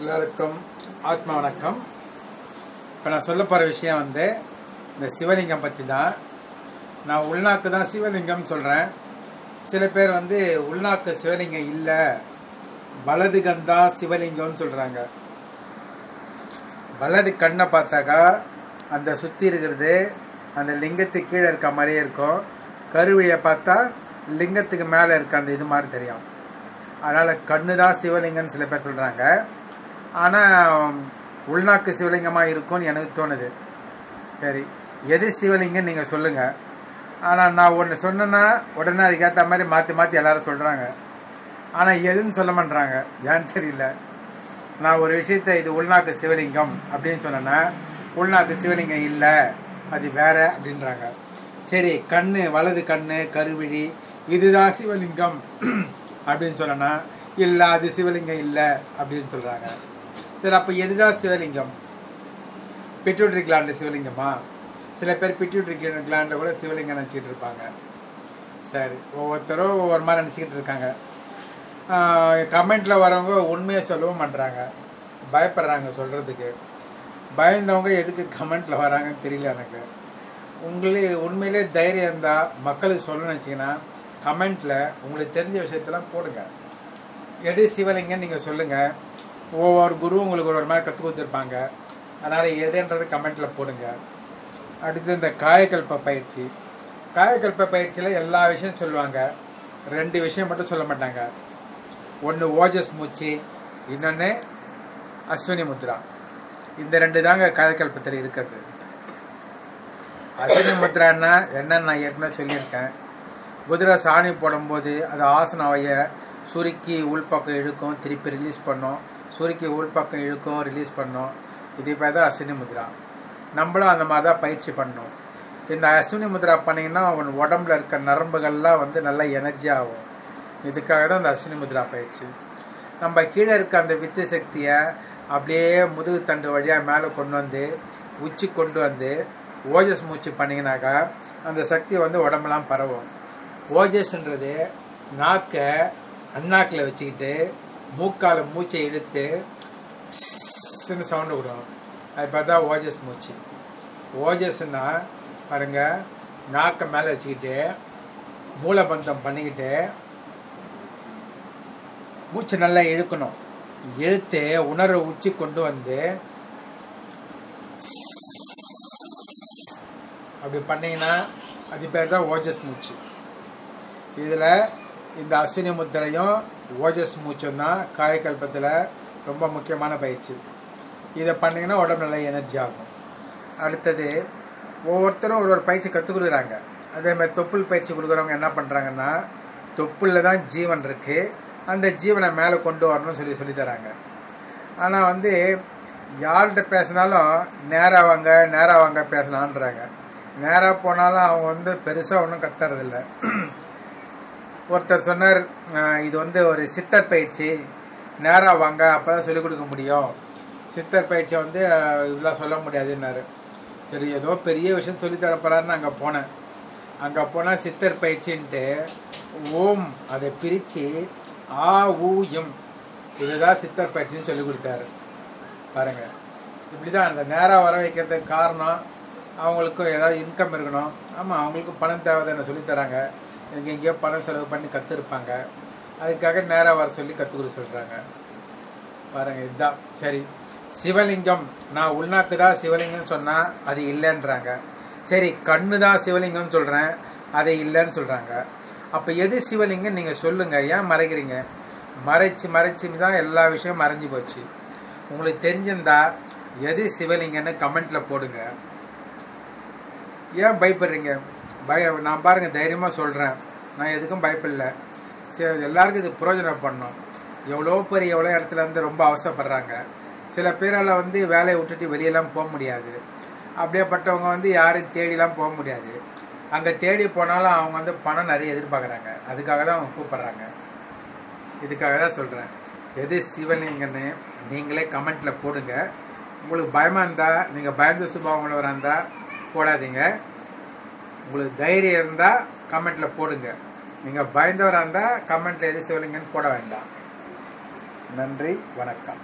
எல்லாருக்கும் ஆத்மா வணக்கம். இப்போ நான் சொல்ல போகிற விஷயம் வந்து இந்த சிவலிங்கம் பற்றி தான் நான் உள்நாக்கு தான் சிவலிங்கம் சொல்கிறேன் சில பேர் வந்து உள்நாக்கு சிவலிங்கம் இல்லை வலது கண் தான் சிவலிங்கம்னு சொல்கிறாங்க வலது கண்ணை பார்த்தாக்கா அந்த சுற்றி இருக்கிறது அந்த லிங்கத்துக்கு கீழே இருக்க மாதிரியே இருக்கும். கருவியை பார்த்தா லிங்கத்துக்கு மேலே இருக்க அந்த இது மாதிரி தெரியும். அதனால் கண்ணு தான் சிவலிங்கம்னு சில பேர் சொல்கிறாங்க ஆனால் உள்நாக்கு சிவலிங்கமாக இருக்கும்னு எனக்கு தோணுது. சரி எது சிவலிங்கன்னு நீங்கள் சொல்லுங்கள் ஆனால் நான் ஒன்று சொன்னேன்னா உடனே அதுக்கேற்ற மாதிரி மாற்றி மாற்றி எல்லாரும் சொல்கிறாங்க ஆனால் எதுன்னு சொல்ல மாட்டாங்க ஏன்னு தெரியல. நான் ஒரு விஷயத்த இது உள்நாக்கு சிவலிங்கம் அப்படின்னு சொன்னேன்னா உள்நாக்கு சிவலிங்கம் இல்லை அது வேற அப்படின்றாங்க. சரி கண் வலது கண் கருவிழி இதுதான் சிவலிங்கம். அப்படின்னு சொன்னேன்னா இல்லை அது சிவலிங்கம் இல்லை அப்படின்னு சொல்கிறாங்க சரி அப்போ எதுதான் சிவலிங்கம்? Pituitary gland சிவலிங்கமா? சில பேர் பிட்யூட்ரி கிளாண்டை கூட சிவலிங்கம் நினச்சிக்கிட்டு இருப்பாங்க. சரி ஒவ்வொருத்தரும் ஒவ்வொரு மாதிரி நினச்சிக்கிட்டு இருக்காங்க. கமெண்ட்டில் வரவங்க உண்மையை சொல்லவும் பண்ணுறாங்க பயப்படுறாங்க சொல்கிறதுக்கு பயந்தவங்க எதுக்கு கமெண்ட்டில் வராங்கன்னு தெரியல எனக்கு. உங்களே உண்மையிலே தைரியம் இருந்தால் மக்களுக்கு சொல்லணும்னு வச்சிங்கன்னா கமெண்ட்டில் உங்களுக்கு தெரிஞ்ச விஷயத்தெல்லாம் போடுங்க. எது சிவலிங்கன்னு நீங்கள் சொல்லுங்கள் ஒவ்வொரு குரு உங்களுக்கு ஒரு மாதிரி கற்றுக் கொடுத்துருப்பாங்க. அதனால் எதுன்றது கமெண்ட்டில் போடுங்க. அடுத்து இந்த காயக்கல்ப பயிற்சி. காயக்கல்ப பயிற்சியில் எல்லா விஷயம் சொல்லுவாங்க. ரெண்டு விஷயம் மட்டும் சொல்ல மாட்டாங்க. ஒன்று ஓஜஸ் மூச்சு இன்னொன்று அஸ்வினி முத்ரா. இந்த ரெண்டு தாங்க காயக்கல்பத்தில் இருக்கிறது. அஸ்வினி முத்ரான்னா என்னன்னு நான் ஏற்கனவே சொல்லியிருக்கேன். குதிரை சாணி போடும்போது அது ஆசனாவைய சுருக்கி உள்பக்கம் இழுக்கும் திருப்பி ரிலீஸ் பண்ணும். சுருக்கி உள்பக்கம் இழுக்கும் ரிலீஸ் பண்ணும். இது பேர் தான் அஸ்வினி முத்ரா. நம்மளும் அந்த மாதிரி தான் பயிற்சி பண்ணோம். இந்த அஸ்வினி முத்ரா பண்ணிங்கன்னா அவன் உடம்புல இருக்க நரம்புகள்லாம் வந்து நல்லா எனர்ஜி ஆகும். இதுக்காக தான் இந்த அஸ்வினி முத்ரா பயிற்சி. நம்ம கீழே இருக்க அந்த வித்து சக்தியை அப்படியே முதுகு தண்டு வழியாக மேலே கொண்டு வந்து உச்சி கொண்டு வந்து ஓஜஸ் மூச்சு பண்ணிங்கனாக்கா அந்த சக்தி வந்து உடம்பெல்லாம் பரவும். ஓஜஸ்ன்றது நாக்கை அண்ணாக்கில் வச்சுக்கிட்டு மூக்கால் மூச்சை இழுத்து சவுண்டு விடும். அது பேர் தான் ஓஜஸ் மூச்சு. ஓஜஸ்னா பாருங்க நாக்கை மேலே வச்சுக்கிட்டு மூலபந்தம் பண்ணிக்கிட்டு மூச்சு நல்லா இழுக்கணும். இழுத்து உணர்வை உச்சி கொண்டு வந்து அப்படி பண்ணிங்கன்னா அது பேர் தான் ஓஜஸ் மூச்சு. இதில் இந்த அஸ்வினி முத்திரையும் ஓஜஸ் மூச்சம் தான் காயக்கல்பத்தில் ரொம்ப முக்கியமான பயிற்சி. இதை பண்ணிங்கன்னா உடம்பு நல்லா எனர்ஜி ஆகும். அடுத்தது ஒவ்வொருத்தரும் ஒரு ஒரு பயிற்சி கற்றுக் கொடுக்குறாங்க. அதே மாதிரி தொப்புள் பயிற்சி கொடுக்குறவங்க என்ன பண்ணுறாங்கன்னா தொப்புளில் தான் ஜீவன் இருக்குது அந்த ஜீவனை மேலே கொண்டு வரணும்னு சொல்லி சொல்லித்தராங்க ஆனால் வந்து யார்கிட்ட பேசினாலும் நேராக வாங்க நேராக வாங்க பேசலான்றாங்க. நேராக போனாலும் அவங்க வந்து பெருசாக ஒன்றும் கத்துறதில்ல. ஒருத்தர் சொன்னார் இது வந்து ஒரு சித்தர் பயிற்சி. நேராக வாங்க அப்போ தான் சொல்லிக் கொடுக்க முடியும். சித்தர் பயிற்சியை வந்து இவ்வளோ சொல்ல முடியாதுன்னாரு. சரி ஏதோ பெரிய விஷயம் சொல்லி போகிறாருன்னு அங்கே போனேன். அங்கே போனால் சித்தர் பயிற்சின்ட்டு ஓம் அதை பிரித்து ஆ ஊ எம் இதுதான் சித்தர் பயிற்சின்னு சொல்லி கொடுத்தாரு. பாருங்கள் இப்படி தான் அந்த நேராக வர வைக்கிறதுக்கு காரணம் அவங்களுக்கும் ஏதாவது இன்கம் இருக்கணும். ஆமாம் அவங்களுக்கும் பணம் தேவை தானே சொல்லித்தராங்க எங்கெங்கேயோ எங்கேயோ பணம் செலவு பண்ணி கற்றுருப்பாங்க அதுக்காக நேராக வர சொல்லி கற்றுக் சொல்கிறாங்க பாருங்கள் இதுதான். சரி. சிவலிங்கம். நான் உள்நாக்கு தான் சிவலிங்கம்னு சொன்னால் அது இல்லைன்றாங்க. சரி கண்ணு தான் சிவலிங்கம்னு சொல்கிறேன் அதை இல்லைன்னு சொல்கிறாங்க அப்போ எது சிவலிங்கம்? நீங்கள் சொல்லுங்கள் ஏன் மறைக்கிறீங்க? மறைச்சு மறைச்சு தான் எல்லா விஷயமும் மறைஞ்சு போச்சு. உங்களுக்கு தெரிஞ்சிருந்தா எது சிவலிங்கன்னு கமெண்ட்டில் போடுங்க. ஏன் பயப்படுறீங்க? பய நான் பாருங்கள் தைரியமாக சொல்கிறேன் நான் எதுக்கும் பயப்பில்லை. சரி எல்லாருக்கும் இது பிரயோஜனம் பண்ணணும் எவ்வளோ பேர் எவ்வளோ இடத்துல வந்து ரொம்ப அவசரப்படுறாங்க. சில பேரால் வந்து வேலையை விட்டுட்டு வெளியெல்லாம் போக முடியாது. அப்படியேப்பட்டவங்க வந்து யாரையும் தேடிலாம் போக முடியாது. அங்கே தேடி போனாலும் அவங்க வந்து பணம் நிறைய எதிர்பார்க்குறாங்க. அதுக்காக தான் அவங்க கூப்பிட்றாங்க. இதுக்காக தான் சொல்கிறேன் எது சிவலிங்கன்னு நீங்களே கமெண்ட்டில் போடுங்க. உங்களுக்கு பயமாக இருந்தால் நீங்கள் பயந்த சுபாவம் உள்ளவராக இருந்தால் போடாதீங்க. உங்களுக்கு தைரியம் இருந்தால் கமெண்ட்டில் போடுங்க. நீங்கள் பயந்தவராக இருந்தால் கமெண்ட்டில் எது சொல்லுங்கன்னு போட வேண்டாம். நன்றி வணக்கம்.